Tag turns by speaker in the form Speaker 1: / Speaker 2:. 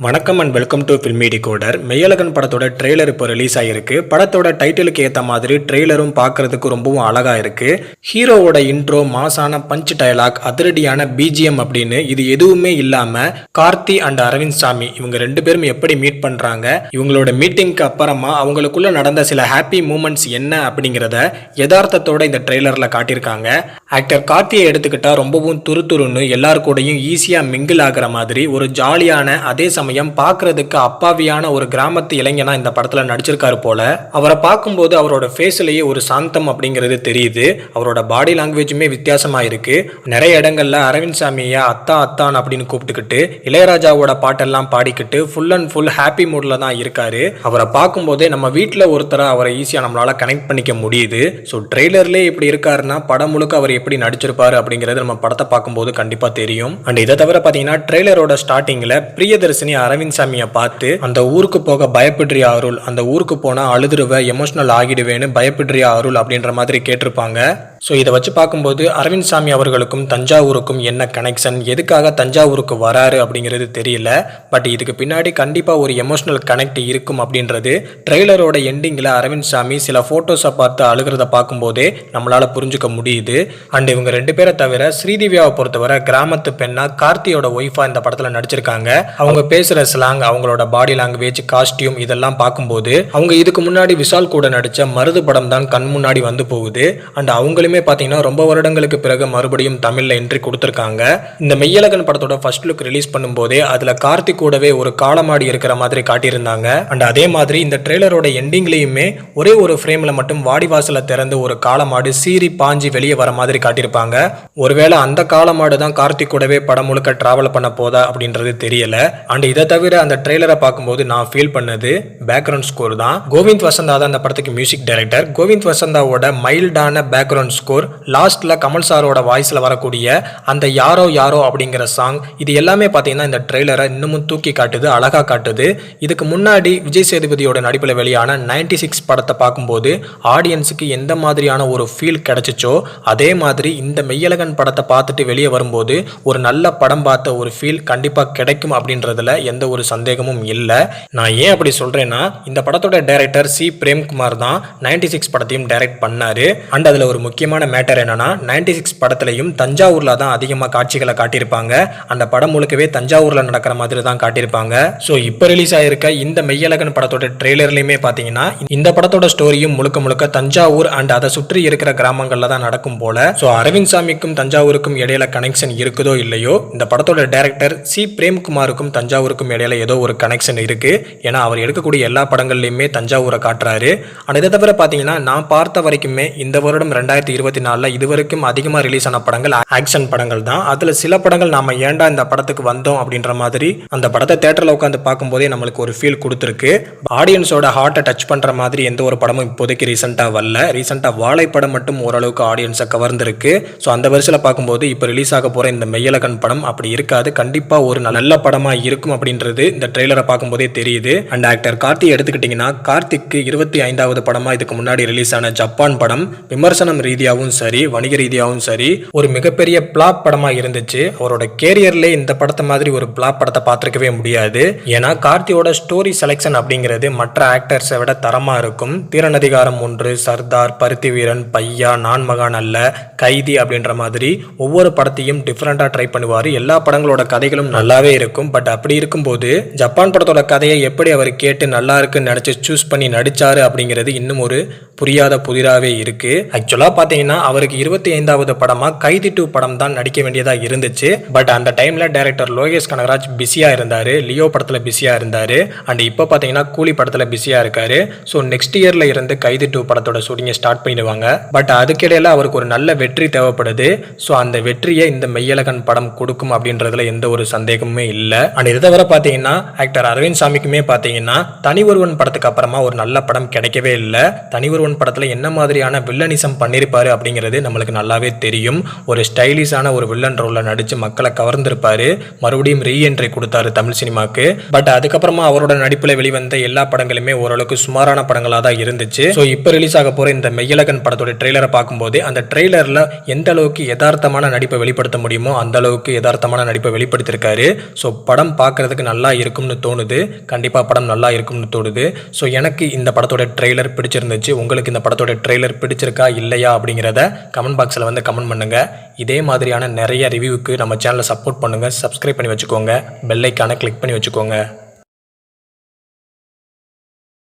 Speaker 1: வணக்கம் and welcome to filmy decoder Meiyazhagan படத்தோட trailer இப்போ ரிலீஸ் ஆகிருக்கு படத்தோட டைட்டிலுக்கு ஏற்ற மாதிரி ட்ரெய்லரும் பார்க்கறதுக்கு ரொம்பவும் அழகாக இருக்குது ஹீரோவோட இன்ட்ரோ மாசான பஞ்ச் டயலாக் அதிரடியான பிஜிஎம் அப்படின்னு இது எதுவுமே இல்லாமல் கார்த்தி அண்ட் அரவிந்த் சாமி இவங்க ரெண்டு பேரும் எப்படி மீட் பண்ணுறாங்க இவங்களோட மீட்டிங்க்கு அப்புறமா அவங்களுக்குள்ள நடந்த சில ஹாப்பி மூமெண்ட்ஸ் என்ன அப்படிங்கிறத யதார்த்தத்தோட இந்த ட்ரெய்லரில் காட்டியிருக்காங்க. ஆக்டர் கார்த்தியை எடுத்துக்கிட்டால் ரொம்பவும் துருதுருன்னு எல்லார் கூடயும் ஈஸியாக மிங்கிள் ஆகிற மாதிரி ஒரு ஜாலியான அதே சமயம் பார்க்கிறதுக்கு அப்பாவியான ஒரு கிராமத்து இளைஞனா இந்த படத்துல நடிச்சிருக்காரு போல. அவரை பார்க்கும்போது அவரோட ஃபேஸ்லயே ஒரு சாந்தம் அப்படிங்கிறது தெரியுது. அவரோட பாடி லாங்குவேஜுமே வித்தியாசமா இருக்கு நிறைய இடங்கள்ல அரவிந்த் சாமியை அத்தா அத்தான் அப்படின்னு கூப்பிட்டுக்கிட்டு இளையராஜாவோட பாட்டெல்லாம் பாடிக்கிட்டு ஃபுல் அண்ட் ஃபுல் ஹாப்பி மூட்ல தான் இருக்காரு. அவரை பார்க்கும்போதே நம்ம வீட்டில் ஒருத்தரை அவரை ஈஸியாக நம்மளால கனெக்ட் பண்ணிக்க முடியுது. ஸோ ட்ரெய்லர்லேயே இப்படி இருக்காருன்னா படம் முழுக்க அவர் எப்படி நடிச்சிருப்பாரு அப்படிங்கிறது நம்ம படத்தை பார்க்கும்போது கண்டிப்பாக தெரியும். அண்ட் இதை தவிர பார்த்தீங்கன்னா ட்ரெய்லரோட ஸ்டார்டிங்கில் பிரியதர்ஷினி அரவிந்த் சாமியை பார்த்து அந்த ஊருக்கு போக பயப்படுறியா அருள்? அந்த ஊருக்கு போனால் அழுதுருவ எமோஷனல் ஆகிடுவேன்னு பயப்படுறியா அருள்? அப்படின்ற மாதிரி கேட்டிருப்பாங்க. ஸோ இதை வச்சு பார்க்கும்போது அரவிந்த் சாமி அவர்களுக்கும் தஞ்சாவூருக்கும் என்ன கனெக்ஷன் எதுக்காக தஞ்சாவூருக்கு வராரு அப்படிங்கிறது தெரியல. பட் இதுக்கு பின்னாடி கண்டிப்பாக ஒரு எமோஷனல் கனெக்ட் இருக்கும் அப்படின்றது. ட்ரெய்லரோட எண்டிங்கில் அரவிந்த் சாமி சில ஃபோட்டோஸை பார்த்து அழுகிறத பார்க்கும்போதே நம்மளால் புரிஞ்சுக்க முடியுது. அண்ட் இவங்க ரெண்டு பேரை தவிர ஸ்ரீதிவ்யாவை பொறுத்தவரை கிராமத்து பெண்ணா கார்த்தியோட ஒய்ஃபா இந்த படத்தில் நடிச்சிருக்காங்க. அவங்க பேசுகிற ஸ்லாங் அவங்களோட பாடி லாங்குவேஜ் காஸ்டியூம் இதெல்லாம் பார்க்கும்போது அவங்க இதுக்கு முன்னாடி விஷால் கூட நடித்த மருது படம் தான் கண் முன்னாடி வந்து போகுது. அண்ட் அவங்களும் பார்த்தீங்கன்னா ரொம்ப வருடங்களுக்கு பிறகு மறுபடியும் தமிழில் என்ட்ரி கொடுத்துருக்காங்க. இந்த மெய்யழகன் படத்தோட ஃபர்ஸ்ட் லுக் ரிலீஸ் பண்ணும்போதே அதில் கார்த்திக் கூடவே ஒரு காளமாடி இருக்கிற மாதிரி காட்டியிருந்தாங்க. அண்ட் அதே மாதிரி இந்த ட்ரெய்லரோட எண்டிங்லேயுமே ஒரே ஒரு ஃப்ரேமில் மட்டும் வாடிவாசலை திறந்து ஒரு காலமாடு சீறி பாஞ்சி வெளியே வர மாதிரி காட்டியிருப்பாங்க. ஒருவேளை அந்த காலமாடு தான் கார்த்திக் கூடவே படம் முழுக்க டிராவல் பண்ண போதா அப்படின்றது தெரியல. அண்ட் இதை தவிர அந்த ட்ரெய்லரை பார்க்கும்போது நான் ஃபீல் பண்ணது பேக்ரவுண்ட் ஸ்கோர் தான். கோவிந்த் வசந்தா தான் அந்த படத்துக்கு மியூசிக் டைரக்டர் கோவிந்த் வசந்தாவோட மைல்டான பேக்ரவுண்ட் ஸ்கோர் லாஸ்ட்ல கமல் சாரோட வாய்ஸ்ல வரக்கூடிய அந்த யாரோ யாரோ அப்படிங்கிற சாங் இது எல்லாமே பார்த்தீங்கன்னா இந்த ட்ரெய்லரை இன்னமும் தூக்கி காட்டுது அழகா காட்டுது. இதுக்கு முன்னாடி விஜய் சேதுபதியோட நடிப்பில் வெளியான 96 சிக்ஸ் படத்தை பார்க்கும்போது ஆடியன்ஸுக்கு எந்த மாதிரியான ஒரு ஃபீல் கிடைச்சிச்சோ அதே மாதிரி இந்த மெய்யழகன் படத்தை பார்த்துட்டு வெளியே வரும்போது ஒரு நல்ல படம் பார்த்த ஒரு ஃபீல் கண்டிப்பாக கிடைக்கும் அப்படின்றதுல எந்த ஒரு சந்தேகமும் இல்லை. நான் ஏன் அப்படி சொல்கிறேன்னா இந்த படத்தோட டைரக்டர் சி பிரேம்குமார் தான் 96 சிக்ஸ் படத்தையும் டைரக்ட் பண்ணாரு. அண்ட் அதில் ஒரு முக்கியமான மேட்டர் என்னன்னா 96 சிக்ஸ் படத்துலையும் தஞ்சாவூரில் தான் அதிகமாக காட்சிகளை காட்டியிருப்பாங்க. அந்த படம் முழுக்கவே தஞ்சாவூரில் நடக்கிற மாதிரி தான் காட்டியிருப்பாங்க. ஸோ இப்போ ரிலீஸ் ஆயிருக்க இந்த மெய்யழகன் படத்தோட ட்ரெய்லர்லையுமே பார்த்தீங்கன்னா இந்த படத்தோட ஸ்டோரியும் முழுக்க முழுக்க தஞ்சாவூர் அண்ட் அதை சுற்றி இருக்கிற கிராமங்களில் தான் நடக்கும் போல. ஸோ அரவிந்த் சாமிக்கும் தஞ்சாவூருக்கும் இடையில கனெக்ஷன் இருக்குதோ இல்லையோ இந்த படத்தோட டேரக்டர் சி பிரேம்குமாருக்கும் தஞ்சாவூருக்கும் இடையில ஏதோ ஒரு கனெக்ஷன் இருக்கு. ஏன்னா அவர் எடுக்கக்கூடிய எல்லா படங்கள்லையுமே தஞ்சாவூரை காட்டுறாரு. அண்ட் இதை தவிர பார்த்தீங்கன்னா நான் பார்த்த வரைக்குமே இந்த வருடம் ரெண்டாயிரத்தி இருபத்தி நாலில் இதுவரைக்கும் அதிகமாக ரிலீஸ் ஆன படங்கள் ஆக்ஷன் படங்கள் தான். அதில் சில படங்கள் நாம் ஏண்டா இந்த படத்துக்கு வந்தோம் அப்படின்ற மாதிரி அந்த படத்தை தேட்டரில் உட்காந்து பார்க்கும்போதே நம்மளுக்கு ஒரு ஃபீல் கொடுத்துருக்கு. ஆடியன்ஸோட ஹார்ட்டை டச் பண்ணுற மாதிரி எந்த ஒரு படமும் இப்போதைக்கு ரீசெண்டாக வரல. ரீசெண்டாக வாழை படம் மட்டும் ஓரளவுக்கு ஆடியன்ஸை கவர்ந்துருக்கு. ஸோ அந்த வரிசையில் பார்க்கும்போது இப்போ ரிலீஸ் ஆக போகிற இந்த மெய்யலகன் படம் அப்படி இருக்காது. கண்டிப்பாக ஒரு நல்ல படமாக இருக்கும் அப்படின்றது இந்த ட்ரெய்லரை பார்க்கும்போதே தெரியுது. அண்ட் ஆக்டர் கார்த்தி எடுத்துக்கிட்டிங்கன்னா கார்த்திக்கு இருபத்தி ஐந்தாவது படமாக இதுக்கு முன்னாடி ரிலீஸ் ஆன ஜப்பான் படம் விமர்சனம் ரீதியாக ரீதியாகவும் சரி வணிக ரீதியாகவும் சரி ஒரு மிகப்பெரிய பிளாப் படமாக இருந்துச்சு. அவரோட கேரியர்லேயே இந்த படத்தை மாதிரி ஒரு பிளாப் படத்தை பார்த்துருக்கவே முடியாது. ஏன்னா கார்த்தியோட ஸ்டோரி செலெக்ஷன் அப்படிங்கிறது மற்ற ஆக்டர்ஸை விட தரமாக இருக்கும். தீரநதிகாரம் ஒன்று சர்தார் பருத்தி வீரன் பையா நான் மகான் அல்ல கைதி அப்படின்ற மாதிரி ஒவ்வொரு படத்தையும் டிஃப்ரெண்ட்டாக ட்ரை பண்ணுவார். எல்லா படங்களோட கதைகளும் நல்லாவே இருக்கும். பட் அப்படி இருக்கும்போது ஜப்பான் படத்தோட கதையை எப்படி அவர் கேட்டு நல்லா இருக்குன்னு நினச்சி சூஸ் பண்ணி நடிச்சாரு அப்படிங்கிறது இன்னும் ஒரு புரியாத புதிராகவே இருக்கு. ஆக்சுவலாக பார்த்தீங்கன்னா அவருக்கு இருபத்தி ஐந்தாவது படமாக கைதி டூ படம் தான் நடிக்க வேண்டியதாக இருந்துச்சு. பட் அந்த டைமில் டைரக்டர் லோகேஷ் கனகராஜ் பிஸியாக இருந்தார். லியோ படத்தில் பிஸியாக இருந்தார். அண்ட் இப்போ பார்த்தீங்கன்னா கூலி படத்தில் பிஸியாக இருக்காரு. ஸோ நெக்ஸ்ட் இயரில் இருந்து கைதி டூ படத்தோட ஷூட்டிங்கை ஸ்டார்ட் பண்ணிடுவாங்க. பட் அதுக்கிடையில் அவருக்கு ஒரு நல்ல வெற்றி தேவைப்படுது. ஸோ அந்த வெற்றியை இந்த மெய்யழகன் படம் கொடுக்கும் அப்படின்றதுல எந்த ஒரு சந்தேகமுமே இல்லை. அண்ட் இதை தவிர பார்த்தீங்கன்னா ஆக்டர் அரவிந்த் சாமிக்குமே பார்த்தீங்கன்னா தனி ஒருவன் படத்துக்கு அப்புறமா ஒரு நல்ல படம் கிடைக்கவே இல்லை. தனி ஒருவன் படத்தில் என்ன மாதிரியான வில்லனிசம் பண்ணியிருப்பார் நடிச்சிருப்பாரு அப்படிங்கிறது நம்மளுக்கு நல்லாவே தெரியும். ஒரு ஸ்டைலிஷான ஒரு வில்லன் ரோலில் நடித்து மக்களை கவர்ந்திருப்பார். மறுபடியும் ரீஎன்ட்ரி கொடுத்தாரு தமிழ் சினிமாக்கு. பட் அதுக்கப்புறமா அவரோட நடிப்பில் வெளிவந்த எல்லா படங்களுமே ஓரளவுக்கு சுமாரான படங்களாக தான் இருந்துச்சு. ஸோ இப்போ ரிலீஸ் ஆக போகிற இந்த மெய்யழகன் படத்தோட ட்ரெய்லரை பார்க்கும்போது அந்த ட்ரெய்லரில் எந்த அளவுக்கு யதார்த்தமான நடிப்பை வெளிப்படுத்த முடியுமோ அந்த அளவுக்கு யதார்த்தமான நடிப்பை வெளிப்படுத்தியிருக்காரு ஸோ படம் பார்க்கறதுக்கு நல்லா இருக்கும்னு தோணுது. கண்டிப்பாக படம் நல்லா இருக்கும்னு தோணுது. ஸோ எனக்கு இந்த படத்தோட ட்ரெய்லர் பிடிச்சிருந்துச்சு. உங்களுக்கு இந்த படத்தோட ட்ரெய்லர் பிடிச்சிருக்கா இல்லையா அப்படிங்கிறத கமெண்ட் பாக்ஸில் வந்து கமெண்ட் பண்ணுங்கள் இதே மாதிரியான நிறைய ரிவ்யூவுக்கு நம்ம சேனலை சப்போர்ட் பண்ணுங்கள் சப்ஸ்கிரைப் பண்ணி வச்சுக்கோங்க. பெல்லைக்கான கிளிக் பண்ணி வச்சுக்கோங்க.